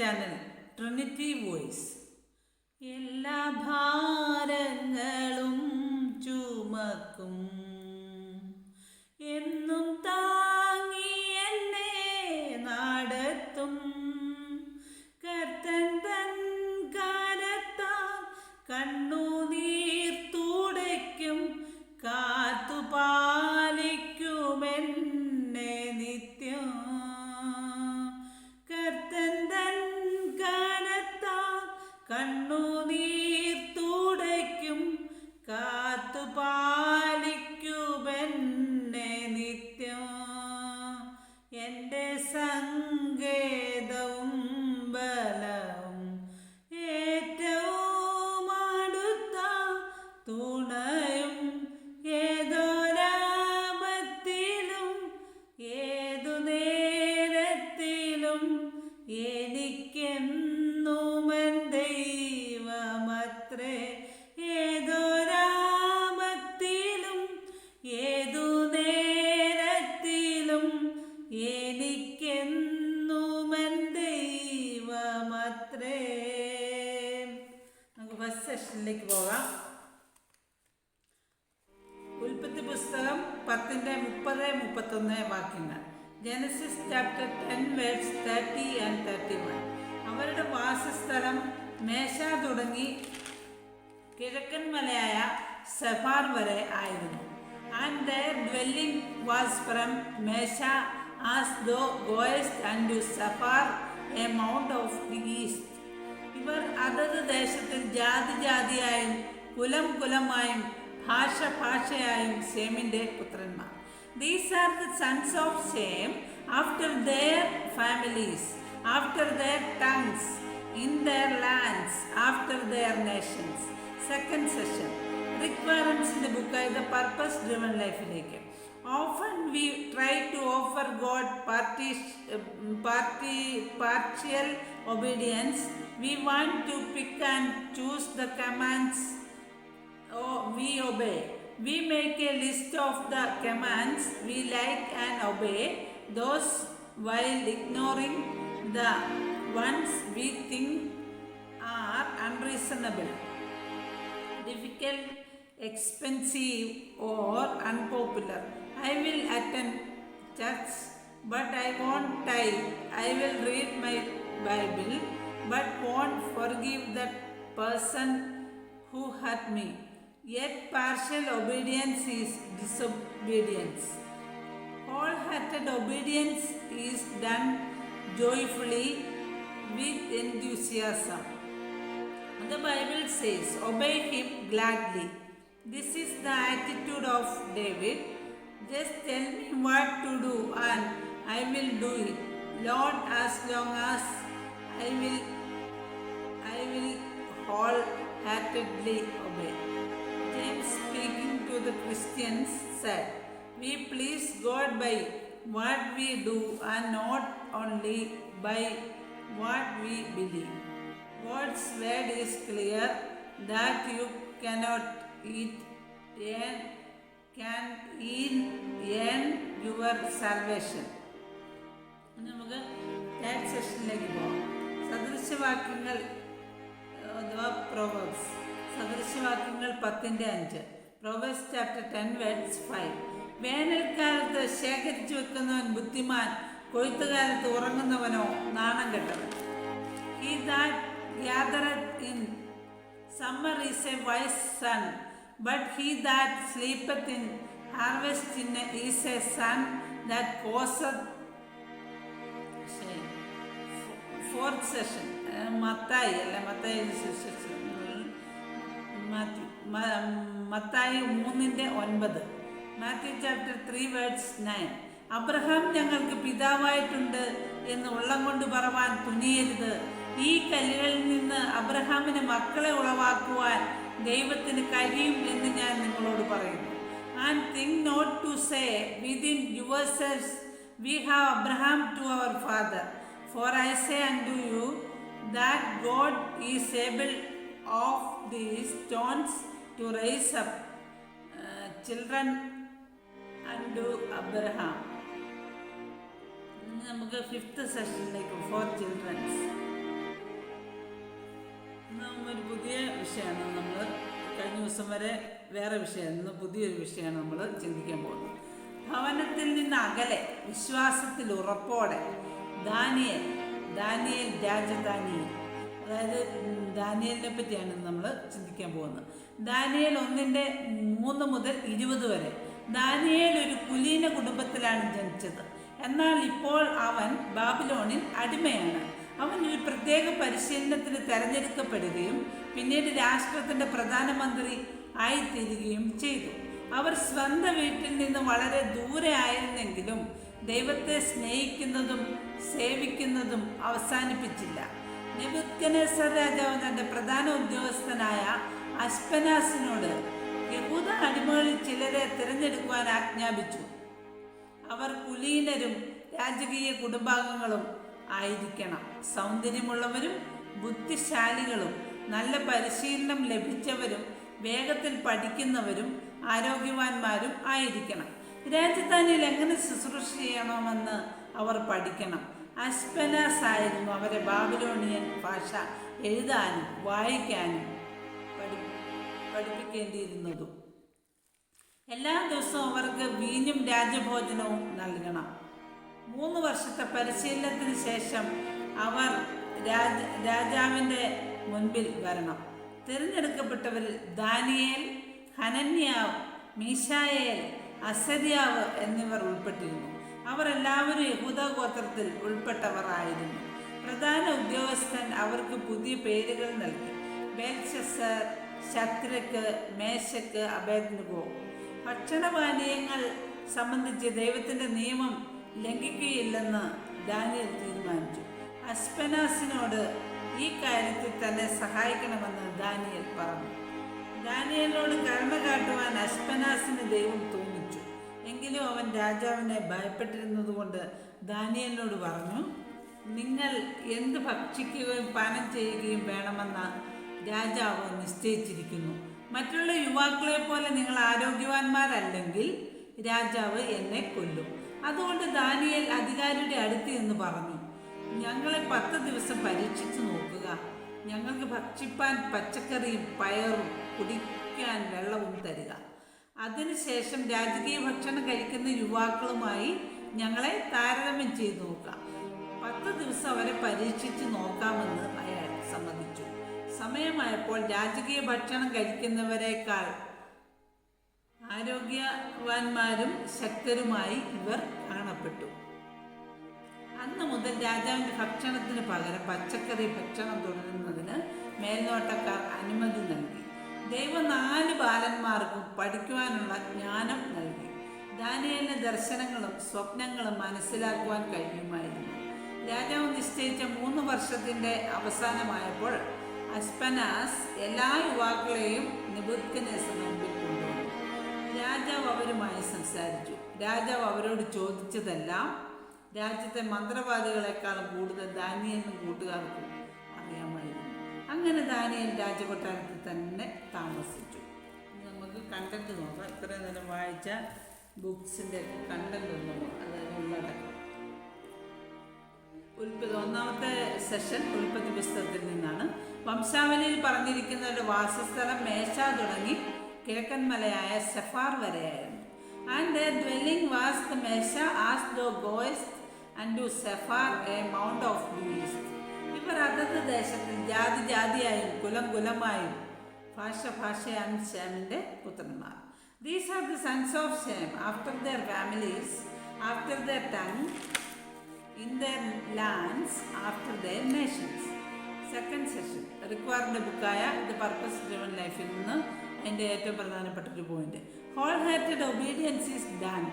Channel. Trinity voice എല്ലാ ഭാരങ്ങളും ചുമക്കും. എന്നും താങ്ങി എന്നെ നടത്തും. കർത്തൻ തൻ കരത്താൽ കണ്ണുനീർ തുടയ്ക്കും. കാത്തുപാലിക്കുമെന്നെ നിത്യം. ഫസ്റ്റ് സെഷനിലേക്ക് പോകാം. ഉൽപ്പത്തി പുസ്തകം പത്തിന്റെ മുപ്പത് മുപ്പത്തൊന്ന് വാക്യങ്ങൾ. Genesis chapter ten words thirty and thirty one അവരുടെ വാസസ്ഥലം മേശ തുടങ്ങി കിഴക്കൻ മലയായ സെഫാർ വരെ ആയിരുന്നു. And their dwelling was from Mesha as thou goest and Sephar a mount of the east ഇവർ അതത് ദേശത്തിൽ ജാതി ജാതിയായും കുലം കുലമായും ഭാഷ ഭാഷയായും സേമിന്റെ പുത്രന്മാർ. These are the sons of Shem after their families after their tongues in their lands after their nations second session റിക്വയർമെന്റ്സിന്റെ ബുക്കായത് purpose driven ലൈഫിലേക്ക് often we try to offer God party party partial obedience we want to pick and choose the commands oh, we obey. We make a list of the commands we like and obey those while ignoring the ones we think are unreasonable, difficult, expensive, or unpopular. I will attend church, but I won't tithe. I will read my Bible but won't forgive that person who hurt me. Yet partial obedience is disobedience. Wholehearted obedience is done joyfully with enthusiasm. The Bible says, Obey him gladly. This is the attitude of David. Just tell me what to do and I will do it. Lord, as long as I will will wholeheartedly obey. James speaking to the Christians said, We please God by what we do and not only by what we believe. God's word is clear that you cannot eat and can eat earn your salvation. ഇനി നമുക്ക് third സെഷനിലേക്ക് പോകാം സദൃശവാക്യങ്ങൾ അഥവാ Proverbs സദൃശവാക്യങ്ങൾ പത്തിന്റെ അഞ്ച്. Proverbs chapter ten words five വേനൽക്കാലത്ത് ശേഖരിച്ചു വെക്കുന്നവൻ ബുദ്ധിമാൻ കൊയ്ത്തുകാലത്ത് ഉറങ്ങുന്നവനോ നാണം കെട്ടവൻ. He that gathereth in summer is a wise son but he that sleepeth in harvest in is a son that causeth fourth session Mathai അല്ല മത്തായി മത്തായി മൂന്നിന്റെ ഒൻപത്. Matthew chapter three words nine Abraham ഞങ്ങൾക്ക് പിതാവായിട്ടുണ്ട് എന്ന് ഉള്ളം കൊണ്ട് പറവാൻ തുനിയരുത്. ഈ കല്ലുകളിൽ നിന്ന് അബ്രഹാമിന് മക്കളെ ഉളവാക്കുവാൻ ദൈവത്തിന് കഴിയും എന്ന് ഞാൻ നിങ്ങളോട് പറയുന്നു. And think not to say within yourselves we have Abraham to our father for I say unto you that God is able of these stones to raise up uh, children unto Abraham. നമുക്ക് fifth സെഷനിലേക്ക് for children's ഒരു പുതിയ വിഷയമാണ് നമ്മൾ കഴിഞ്ഞ ദിവസം വരെ വേറെ വിഷയം ഇന്ന് പുതിയൊരു വിഷയമാണ് നമ്മൾ ചിന്തിക്കാൻ പോകുന്നത്. ഭവനത്തിൽ നിന്ന് അകലെ വിശ്വാസത്തിൽ ഉറപ്പോടെ ദാനിയൽ ദാനിയൽ രാജദാനിയൽ അതായത് ദാനിയലിനെ പറ്റിയാണ് നമ്മൾ ചിന്തിക്കാൻ പോകുന്നത്. ദാനിയൽ ഒന്നിന്റെ മൂന്ന് മുതൽ ഇരുപത് വരെ. ദാനിയേൽ ഒരു കുലീന കുടുംബത്തിലാണ് ജനിച്ചത്. എന്നാൽ ഇപ്പോൾ അവൻ ബാബിലോണിൽ അടിമയാണ്. അവൻ ഒരു പ്രത്യേക പരിശീലനത്തിന് തെരഞ്ഞെടുക്കപ്പെടുകയും പിന്നീട് രാഷ്ട്രത്തിന്റെ പ്രധാനമന്ത്രി ആയിത്തീരുകയും ചെയ്തു. അവർ സ്വന്തം വീട്ടിൽ നിന്ന് വളരെ ദൂരെ ആയിരുന്നെങ്കിലും ദൈവത്തെ സ്നേഹിക്കുന്നതും സേവിക്കുന്നതും അവസാനിപ്പിച്ചില്ല. നെബുക്കനേസർ രാജാവ് തന്റെ പ്രധാന ഉദ്യോഗസ്ഥനായ അസ്പനാസിനോട് യഹൂദ അടിമകളിൽ ചിലരെ തിരഞ്ഞെടുക്കുവാൻ ആജ്ഞാപിച്ചു. അവർ കുലീനരും രാജകീയ കുടുംബാംഗങ്ങളും ആയിരിക്കണം. സൗന്ദര്യമുള്ളവരും ബുദ്ധിശാലികളും നല്ല പരിശീലനം ലഭിച്ചവരും വേഗത്തിൽ പഠിക്കുന്നവരും ആരോഗ്യവാന്മാരും ആയിരിക്കണം. രാജധാനിയിൽ എങ്ങനെ ശുശ്രൂഷ ചെയ്യണമെന്ന് അവർ പഠിക്കണം. അസ്പനാസ് ആയിരുന്നു അവരെ ബാബിലോണിയൻ ഭാഷ എഴുതാനും വായിക്കാനും പഠി പഠിപ്പിക്കേണ്ടിയിരുന്നതും. എല്ലാ ദിവസവും അവർക്ക് വീഞ്ഞും രാജഭോജനവും നൽകണം. മൂന്ന് വർഷത്തെ പരിശീലനത്തിന് ശേഷം അവർ രാജ രാജാവിന്റെ മുൻപിൽ വരണം. തിരഞ്ഞെടുക്കപ്പെട്ടവരിൽ ദാനിയേൽ ഹനന്യാവ് മീശായേൽ അസര്യാവ് എന്നിവർ ഉൾപ്പെട്ടിരുന്നു. അവർ എല്ലാവരും യഹൂദ ഗോത്രത്തിൽ ഉൾപ്പെട്ടവർ ആയിരുന്നു പ്രധാന ഉദ്യോഗസ്ഥൻ അവർക്ക് പുതിയ പേരുകൾ നൽകി. ബേൽഷസർ ശത്രുക്ക് മേശക്ക് അഭേദ്നുഗോ ഭക്ഷണപാനീയങ്ങൾ സംബന്ധിച്ച് ദൈവത്തിന്റെ നിയമം ലംഘിക്കുകയില്ലെന്ന് ദാനിയൽ തീരുമാനിച്ചു. അസ്പനാസിനോട് ഈ കാര്യത്തിൽ തന്നെ സഹായിക്കണമെന്ന് ദാനിയൽ പറഞ്ഞു. ദാനിയലിനോട് കരുണ കാട്ടുവാൻ അസ്പനാസിന് ദൈവം തോന്നിച്ചു എങ്കിലും അവൻ രാജാവിനെ ഭയപ്പെട്ടിരുന്നതുകൊണ്ട് ദാനിയലിനോട് പറഞ്ഞു നിങ്ങൾ എന്ത് ഭക്ഷിക്കുകയും പാനം ചെയ്യുകയും വേണമെന്ന് രാജാവ് നിശ്ചയിച്ചിരിക്കുന്നു. മറ്റുള്ള യുവാക്കളെ പോലെ നിങ്ങൾ ആരോഗ്യവാന്മാരല്ലെങ്കിൽ രാജാവ് എന്നെ കൊല്ലും. അതുകൊണ്ട് ദാനിയൽ അധികാരിയുടെ അടുത്ത് എന്ന് പറഞ്ഞു ഞങ്ങളെ പത്ത് ദിവസം പരീക്ഷിച്ചു നോക്കുക. ഞങ്ങൾക്ക് ഭക്ഷിപ്പാൻ പച്ചക്കറിയും പയറും കുടിക്കാൻ വെള്ളവും തരിക. അതിനുശേഷം രാജകീയ ഭക്ഷണം കഴിക്കുന്ന യുവാക്കളുമായി ഞങ്ങളെ താരതമ്യം ചെയ്തു നോക്കാം. പത്ത് ദിവസം അവരെ പരീക്ഷിച്ച് നോക്കാമെന്ന് അയാൾ സമ്മതിച്ചു. സമയമായപ്പോൾ രാജകീയ ഭക്ഷണം കഴിക്കുന്നവരെക്കാൾ ആരോഗ്യവാന്മാരും ശക്തരുമായി ഇവർ കാണപ്പെട്ടു. അന്ന് മുതൽ രാജാവിന്റെ ഭക്ഷണത്തിന് പകരം പച്ചക്കറി ഭക്ഷണം തുടരുന്നതിന് മേൽനോട്ടക്കാർ അനുമതി ദൈവം നാല് ബാലന്മാർക്കും പഠിക്കുവാനുള്ള ജ്ഞാനം നൽകി. ദാനിയലിന് ദർശനങ്ങളും സ്വപ്നങ്ങളും മനസ്സിലാക്കുവാൻ കഴിയുമായിരുന്നു. രാജാവ് നിശ്ചയിച്ച മൂന്ന് വർഷത്തിന്റെ അവസാനമായപ്പോൾ അസ്പനാസ് എല്ലാ യുവാക്കളെയും നിബുദ്കനേസിന് മുമ്പിൽ കൊണ്ടുവന്നു. രാജാവ് അവരുമായി സംസാരിച്ചു. രാജാവ് അവരോട് ചോദിച്ചതെല്ലാം രാജ്യത്തെ മന്ത്രവാദികളെക്കാളും കൂടുതൽ ദാനിയലിനും കൂട്ടുകാർക്കും അങ്ങനെ ദാനിയൽ രാജകൊട്ടാരത്തിൽ തന്നെ താമസിച്ചു. നമുക്ക് കണ്ടന്റ് നോക്കാം. ഇത്രയും നേരം വായിച്ച ബുക്സിന്റെ കണ്ടന്റ് നോക്കാം. അതായത് ഉള്ളടക്കം. ഉൽപ്പത്തി ഒന്നാമത്തെ സെഷൻ ഉൽപ്പത്തി പുസ്തകത്തിൽ നിന്നാണ്. വംശാവലിയിൽ പറഞ്ഞിരിക്കുന്ന ഒരു വാസസ്ഥലം മേശ തുടങ്ങി കിഴക്കൻ മലയായ സെഫാർ വരെയായിരുന്നു. And the dwelling was the Mesha as thou goest unto Sephar a mount of the east അതത് ദേശത്തിൽ ജാതി ജാതിയായും കുലം കുലമായും ഭാഷ ഭാഷയാണ് ഷേമിന്റെ പുത്രന്മാർ. These are the sons of Shem after their families after their tongue in their lands after their nations second session റിക്വയറിന്റെ ബുക്കായ the purpose driven ലൈഫിൽ നിന്ന് അതിന്റെ ഏറ്റവും പ്രധാനപ്പെട്ട ഒരു point wholehearted obedience is done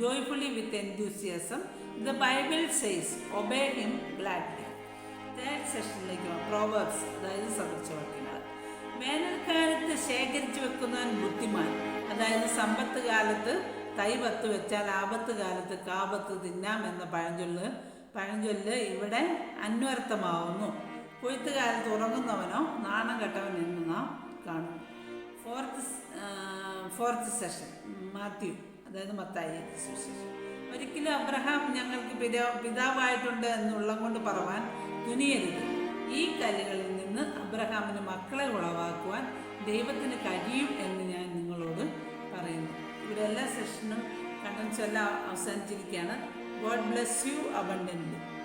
joyfully with enthusiasm the Bible says obey him gladly third സെഷനിലേക്ക് Proverbs അതായത് സദൃശവാക്യങ്ങൾ വേനൽക്കാലത്ത് ശേഖരിച്ചു വെക്കുന്നവൻ ബുദ്ധിമാൻ. അതായത് സമ്പത്ത് കാലത്ത് തൈ പത്ത് വെച്ചാൽ ആപത്ത് കാലത്ത് കാപത്ത് തിന്നാം എന്ന പഴഞ്ചൊല്ല് പഴഞ്ചൊല്ല് ഇവിടെ അന്വർത്ഥമാവുന്നു. കൊയ്ത്ത് കാലത്ത് ഉറങ്ങുന്നവനോ നാണം കെട്ടവൻ എന്ന് നാം കാണും ഫോർത്ത് ഫോർത്ത് സെഷൻ മാത്യു അതായത് മത്തായി സുവിശേഷം. ഒരിക്കലും അബ്രഹാം ഞങ്ങൾക്ക് പിതാ പിതാവായിട്ടുണ്ട് എന്നുള്ളത് കൊണ്ട് പറവാൻ തുനിയരുത്. ഈ കല്ലുകളിൽ നിന്ന് അബ്രഹാമിന് മക്കളെ ഉളവാക്കുവാൻ ദൈവത്തിന് കഴിയും എന്ന് ഞാൻ നിങ്ങളോട് പറയുന്നു. ഇവിടെ എല്ലാ സെഷനും കണ്ടൻസ് എല്ലാം അവസാനിച്ചിരിക്കുകയാണ്. God bless you abundant